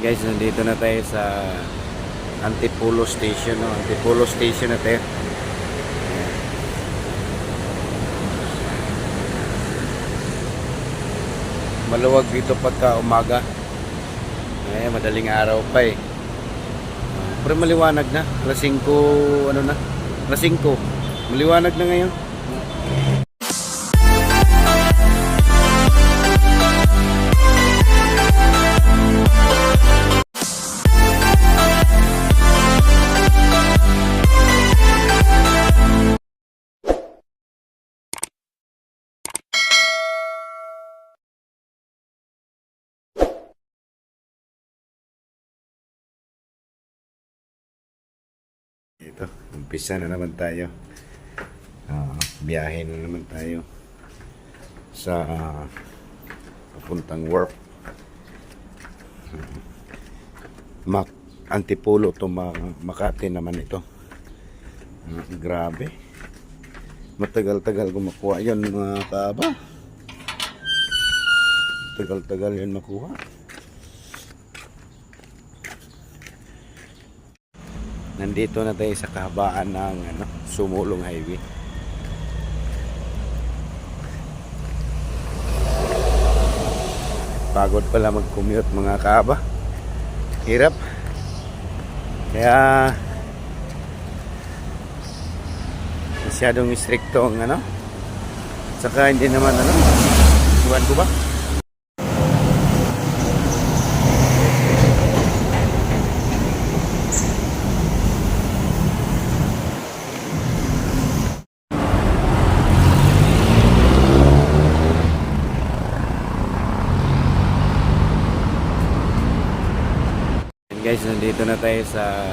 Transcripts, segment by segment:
Guys, nandito na tayo sa Antipolo Station. No? Antipolo Station na tayo. Maluwag dito pagka umaga. Eh, madaling araw pa eh. Pero maliwanag na. Alas 5, ano na? Alas 5. Maliwanag na ngayon. Ito, umpisa na naman tayo. Ah, biyahe na naman tayo sa ah, papuntang work. Mak Antipolo to Ma- Makati naman ito. Ah, grabe. Matagal-tagal ko makuha yan mga kaaba. Tagal-tagal yan makuha. Nandito na tayo sa kahabaan ng ano, Sumulong Highway. Pagod pala mag-commute mga kaaba. Hirap. Kaya masyadong stricto ang ano. Saka hindi naman ano. Iwan ko ba? Yan guys, nandito na tayo sa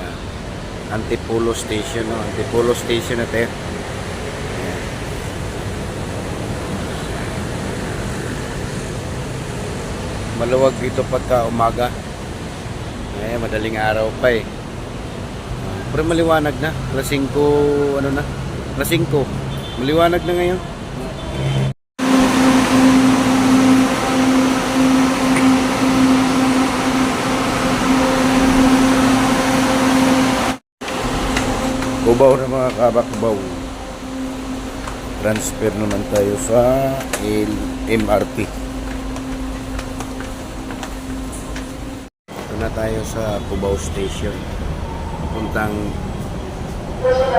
Antipolo Station. No? Antipolo Station na tayo. Maluwag dito pagka umaga. Eh, madaling araw pa eh. Pero maliwanag na. Alas 5, ano na? Alas 5. Maliwanag na ngayon. Kubaw na mga kabakbaw. Transfer naman tayo sa MRT. Ito na tayo sa Cubao Station. Papuntang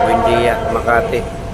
Buendia, Makati.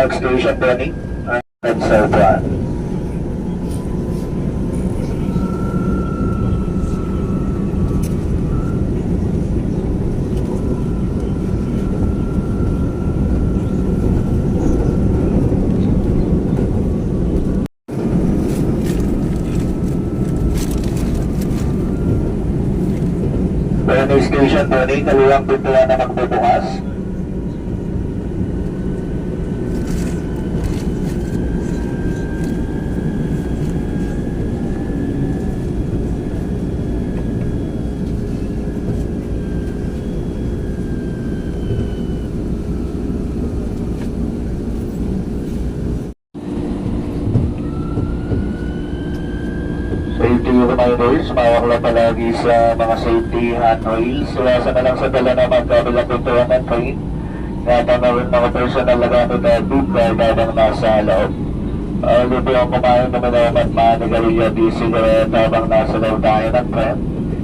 Uh, station 20, uh, and so far. Bueno, station 20, kaliwang pintuan na magbubukas. Safety reminders, mawak lang palagi sa mga safety handrails. Sila sa na lang sa dala na magkabilang pintuan ng train. Ngata na rin mga personal na gamit na food guard habang nasa loob. Uh, lupi ang kumain na manaman manigarilyo di cigarette habang nasa loob tayo ng tren.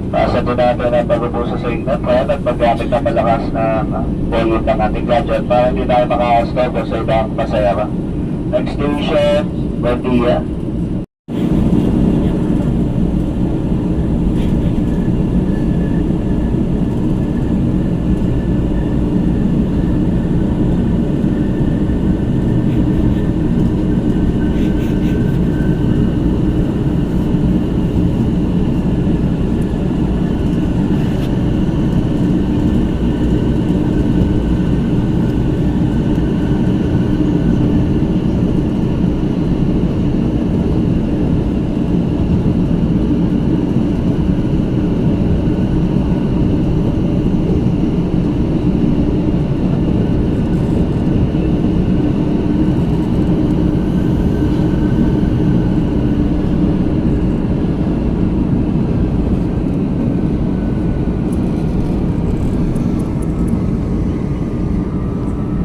Nasa din natin ang pag-ubusa sa ng tren at paggamit ng malakas na volume ng ating gadget para hindi tayo makakastop sa ibang pasayara. Next station, Buendia.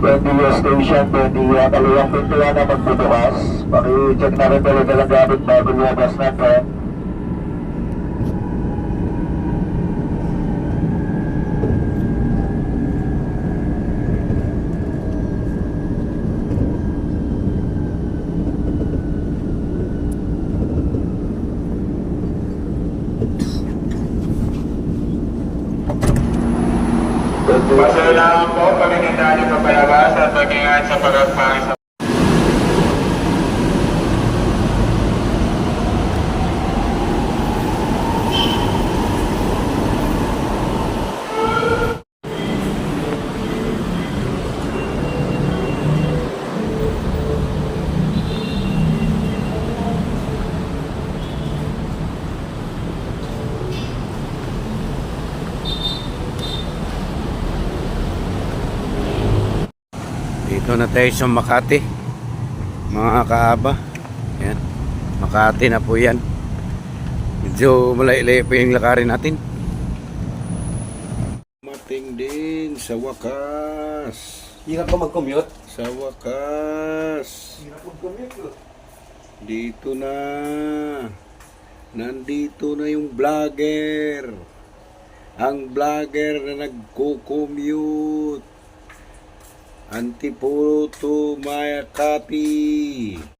Manila Station, uh, kaliwang pintuan na magbubukas. Paki-check na rin talaga lang gamit bago lumabas na tren. Pasalamat po, pagkakita niyo papalabas at mag-ingat sa pagkakpang Dito na tayo sa Makati. Mga kaaba. Yan. Makati na po yan. Medyo malay-lay pa yung lakarin natin. Mating din sa wakas. Hirap ka mag-commute? Sa wakas. Hirap mag-commute. Dito na. Nandito na yung vlogger. Ang vlogger na nagko-commute. Antipuro to Mayakati.